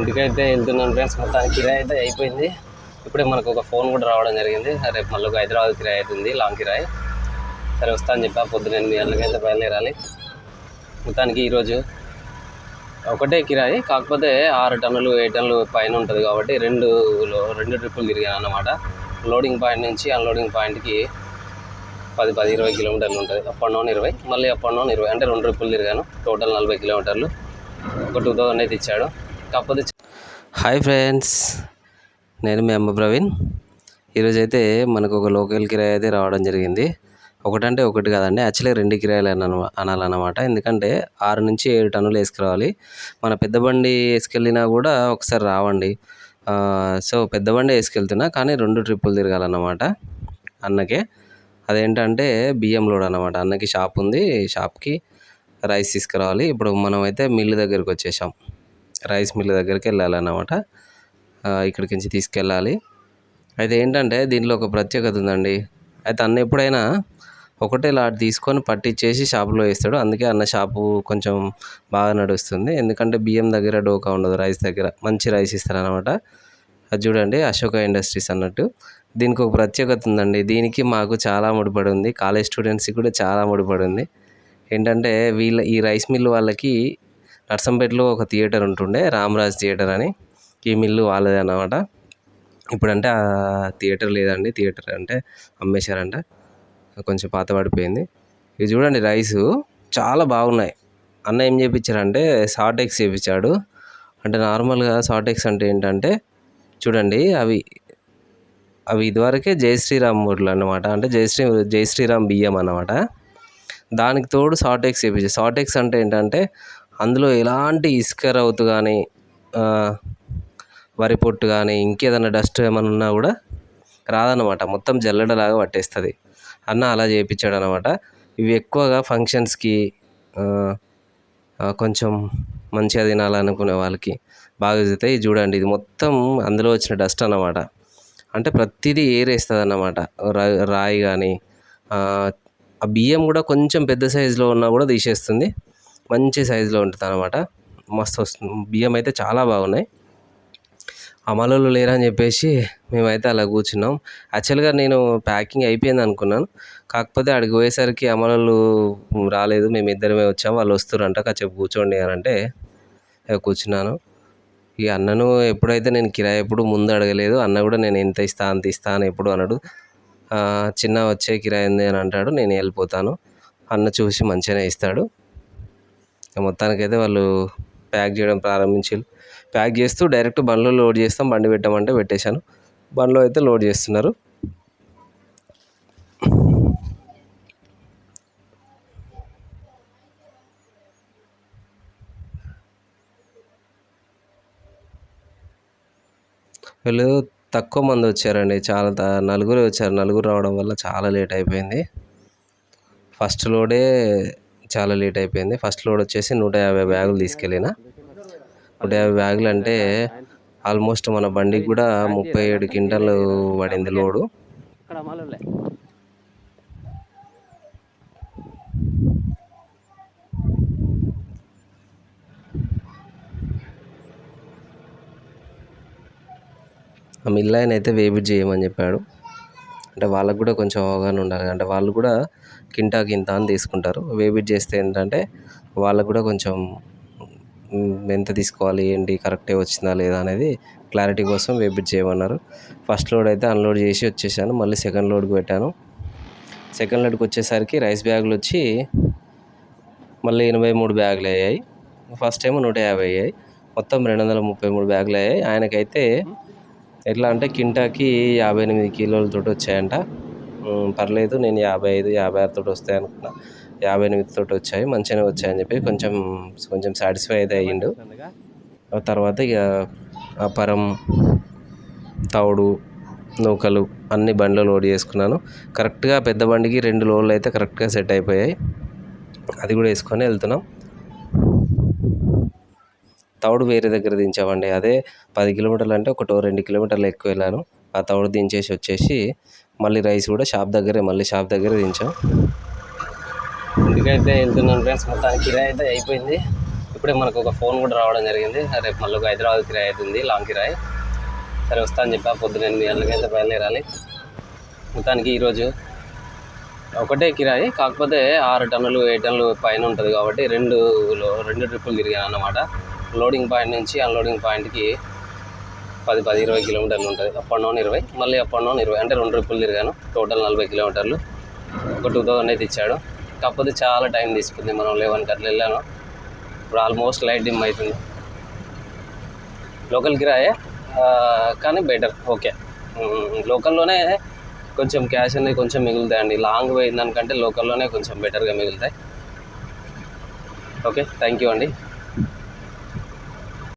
ఇంటికైతే వెళ్తున్నాను ఫ్రెండ్స్ మొత్తానికి కిరాయి అయితే అయిపోయింది. ఇప్పుడే మనకు ఒక ఫోన్ కూడా రావడం జరిగింది. రేపు మళ్ళీ ఒక హైదరాబాద్ కిరాయి అవుతుంది లాంగ్ కిరాయి. సరే వస్తా అని చెప్పా పొద్దున ఎనిమిది గంటలకైతే బయలుదేరాలి. మొత్తానికి ఈరోజు ఒకటే కిరాయి కాకపోతే ఆరు టన్నులు ఏడు టన్నులు పైన ఉంటుంది కాబట్టి రెండు రెండు ట్రిప్పులు తిరిగాను అన్నమాట. లోడింగ్ పాయింట్ నుంచి అన్లోడింగ్ పాయింట్కి పది పది ఇరవై కిలోమీటర్లు ఉంటుంది. అప్ అండ్ డౌన్ ఇరవై మళ్ళీ అప్ అండ్ డౌన్ ఇరవై అంటే రెండు ట్రిప్పులు తిరిగాను టోటల్ నలభై కిలోమీటర్లు. ఒక టూ థౌసండ్ అయితే ఇచ్చాడు. కాకపోతే హాయ్ ఫ్రెండ్స్ నేను మీ అమ్మ ప్రవీణ్. ఈరోజైతే మనకు ఒక లోకల్ కిరాయి అయితే రావడం జరిగింది. ఒకటంటే ఒకటి కాదండి యాక్చువల్లీ రెండు కిరాయిలు అనాలన్నమాట. ఎందుకంటే ఆరు నుంచి ఏడు టన్నులు వేసుకురావాలి. మన పెద్ద బండి వేసుకెళ్ళినా కూడా ఒకసారి రావండి. సో పెద్ద బండి వేసుకెళ్తున్నా కానీ రెండు ట్రిప్పులు తిరగాలన్నమాట అన్నకే. అదేంటంటే బియ్యం లోడ్ అన్నమాట. అన్నకి షాప్ ఉంది షాప్కి రైస్ తీసుకురావాలి. ఇప్పుడు మనం అయితే మిల్లు దగ్గరికి వచ్చేసాం. రైస్ మిల్ దగ్గరికి వెళ్ళాలన్నమాట. ఇక్కడికి నుంచి తీసుకెళ్ళాలి. అయితే ఏంటంటే దీనిలో ఒక ప్రత్యేకత ఉందండి. అయితే అన్న ఎప్పుడైనా ఒకటే లాట్ తీసుకొని పట్టించేసి షాపులో వేస్తాడు. అందుకే అన్న షాపు కొంచెం బాగా నడుస్తుంది. ఎందుకంటే బియ్యం దగ్గర డోకా ఉండదు రైస్ దగ్గర. మంచి రైస్ ఇస్తారనమాట అది చూడండి అశోక ఇండస్ట్రీస్ అన్నట్టు. దీనికి ఒక ప్రత్యేకత ఉందండి. దీనికి మాకు చాలా ముడిపడి ఉంది. కాలేజ్ స్టూడెంట్స్కి కూడా చాలా ముడిపడి ఉంది. ఏంటంటే వీళ్ళ ఈ రైస్ మిల్ వాళ్ళకి నర్సంపేటలో ఒక థియేటర్ ఉంటుండే రామరాజ్ థియేటర్ అని. ఈ మిల్లు వాళ్ళదే అన్నమాట. ఇప్పుడంటే ఆ థియేటర్ లేదండి. థియేటర్ అంటే అమ్మేశారంట కొంచెం పాత పడిపోయింది. ఇది చూడండి రైసు. చాలా బాగున్నాయి. అన్న ఏం చేయించారంటే షార్ట్ ఎగ్స్ చేయించాడు అంటే నార్మల్గా షార్ట్ ఎగ్స్ అంటే ఏంటంటే చూడండి అవి అవి ఇదివరకే జై శ్రీరామ్ ఊర్లు అన్నమాట. అంటే జై శ్రీ జై శ్రీరామ్ బియ్యం అన్నమాట. దానికి తోడు షార్ట్ ఎగ్స్ వేయించారు షార్ట్ ఎగ్స్ అంటే ఏంటంటే అందులో ఎలాంటి ఇసుక రౌతు కానీ వరి పొట్టు కానీ ఇంకేదైనా డస్ట్ ఏమైనా ఉన్నా కూడా రాదన్నమాట. మొత్తం జల్లెడలాగా పట్టేస్తుంది. అన్న అలా చేయించాడు అనమాట ఇవి ఎక్కువగా ఫంక్షన్స్కి కొంచెం మంచిగా తినాలనుకునే వాళ్ళకి బాగా చూస్తే ఇది చూడండి ఇది మొత్తం అందులో వచ్చిన డస్ట్ అన్నమాట. అంటే ప్రతిదీ ఏరేస్తుంది అన్నమాట రాయి కానీ ఆ బియ్యం కూడా కొంచెం పెద్ద సైజులో ఉన్నా కూడా తీసేస్తుంది. మంచి సైజులో ఉంటుంది అనమాట మస్తు వస్తుంది బియ్యం అయితే చాలా బాగున్నాయి. అమలు లేరని చెప్పేసి మేమైతే అలా కూర్చున్నాం. యాక్చువల్గా నేను ప్యాకింగ్ అయిపోయింది అనుకున్నాను. కాకపోతే అక్కడికి పోయేసరికి అమలలు రాలేదు. మేము ఇద్దరమే వచ్చాం. వాళ్ళు వస్తారంట కాసేపు కూర్చోండి అని అంటే కూర్చున్నాను. ఈ అన్నను ఎప్పుడైతే నేను కిరాయి ఎప్పుడు ముందు అడగలేదు. అన్న కూడా నేను ఎంత ఇస్తా అంత ఇస్తా అని ఎప్పుడు అనడు. చిన్న వచ్చే కిరాయి ఉంది అని అంటాడు. నేను వెళ్ళిపోతాను. అన్న చూసి మంచిగానే ఇస్తాడు. మొత్తానికైతే వాళ్ళు ప్యాక్ చేయడం ప్రారంభించారు. ప్యాక్ చేస్తూ డైరెక్ట్ బండ్లో లోడ్ చేస్తాం. బండి పెట్టమంటే పెట్టేశాను. బండ్లో అయితే లోడ్ చేస్తున్నారు. వీళ్ళు తక్కువ మంది వచ్చారండి. చాలా నలుగురే నలుగురు వచ్చారు. నలుగురు రావడం వల్ల చాలా లేట్ అయిపోయింది. ఫస్ట్ లోడే చాలా లేట్ అయిపోయింది. ఫస్ట్ లోడ్ వచ్చేసి నూట యాభై బ్యాగులు తీసుకెళ్ళిన. నూట యాభై బ్యాగులు అంటే ఆల్మోస్ట్ మన బండికి కూడా ముప్పై ఏడు క్వింటాలు పడింది లోడు. ఆ మిల్ ఆయన అయితే వేబిట్ చేయమని చెప్పాడు. అంటే వాళ్ళకు కూడా కొంచెం అవగాహన ఉండాలి. అంటే వాళ్ళు కూడా కింటాకి ఇంత అని తీసుకుంటారు. వేబిట్ చేస్తే ఏంటంటే వాళ్ళకు కూడా కొంచెం ఎంత తీసుకోవాలి ఏంటి కరెక్టే వచ్చిందా లేదా అనేది క్లారిటీ కోసం వేబిట్ చేయమన్నారు. ఫస్ట్ లోడ్ అయితే అన్లోడ్ చేసి వచ్చేసాను. మళ్ళీ సెకండ్ లోడ్కి పెట్టాను. సెకండ్ లోడ్కి వచ్చేసరికి రైస్ బ్యాగులు వచ్చి మళ్ళీ ఎనభై మూడు బ్యాగులు అయ్యాయి. ఫస్ట్ ఏమో నూట యాభై అయ్యాయి. మొత్తం రెండు వందల ముప్పై మూడు బ్యాగులు అయ్యాయి. ఆయనకైతే ఎట్లా అంటే కింటాకి యాభై ఎనిమిది కిలోలతో వచ్చాయంట. పర్లేదు నేను యాభై ఐదు యాభై ఆరుతో వస్తాయి అనుకున్నా. యాభై ఎనిమిదితో వచ్చాయి మంచిగానే వచ్చాయని చెప్పి కొంచెం కొంచెం సాటిస్ఫై అయితే అయ్యిండు. తర్వాత ఇక అపరం తౌడు నూకలు అన్ని బండ్లు లోడ్ చేసుకున్నాను. కరెక్ట్గా పెద్ద బండికి రెండు లోడ్లు అయితే కరెక్ట్గా సెట్ అయిపోయాయి. అది కూడా వేసుకొని వెళ్తున్నాం. తౌడు వేరే దగ్గర దించామండి. అదే పది కిలోమీటర్లు అంటే ఒక రెండు కిలోమీటర్లు ఎక్కువ వెళ్ళాను. ఆ తౌడు దించేసి వచ్చేసి మళ్ళీ రైస్ కూడా షాప్ దగ్గరే మళ్ళీ షాప్ దగ్గర దించాం. ఇంటికైతే వెళ్తున్నాను ఫ్రెండ్స్. మొత్తానికి కిరాయి అయితే అయిపోయింది. ఇప్పుడే మనకు ఒక ఫోన్ కూడా రావడం జరిగింది. రేపు మళ్ళీ ఒక హైదరాబాద్ కిరాయి అవుతుంది లాంగ్ కిరాయి. సరే వస్తా అని చెప్పా. పొద్దున ఎనిమిది గంటలకైతే బయలుదేరాలి. మొత్తానికి ఈరోజు ఒకటే కిరాయి కాకపోతే ఆరు టన్నులు ఏడు టన్నులు పైన ఉంటుంది కాబట్టి రెండు రెండు ట్రిప్పులు తిరిగాను అన్నమాట లోడింగ్ పాయింట్ నుంచి అన్లోడింగ్ పాయింట్కి పది పది ఇరవై కిలోమీటర్లు ఉంటుంది. అప్ అండ్ డౌన్ ఇరవై మళ్ళీ అప్ అండ్ డౌన్ ఇరవై. అంటే రెండు ట్రిప్పులు తిరిగాను. టోటల్ నలభై కిలోమీటర్లు. ఒక టూ థౌసండ్ అయితే ఇచ్చాడు. కాకపోతే చాలా టైం తీసుకుంది. మనం లెవెన్కి అట్లా వెళ్ళాను. ఇప్పుడు ఆల్మోస్ట్ లైట్ డిమ్ అవుతుంది. లోకల్ కిరాయే కానీ బెటర్. ఓకే. లోకల్లోనే కొంచెం క్యాష్ అనేది కొంచెం మిగులుతాయండి. లాంగ్ పోయిందానికంటే లోకల్లోనే కొంచెం బెటర్గా మిగులుతాయి. ఓకే. థ్యాంక్ యూ అండి.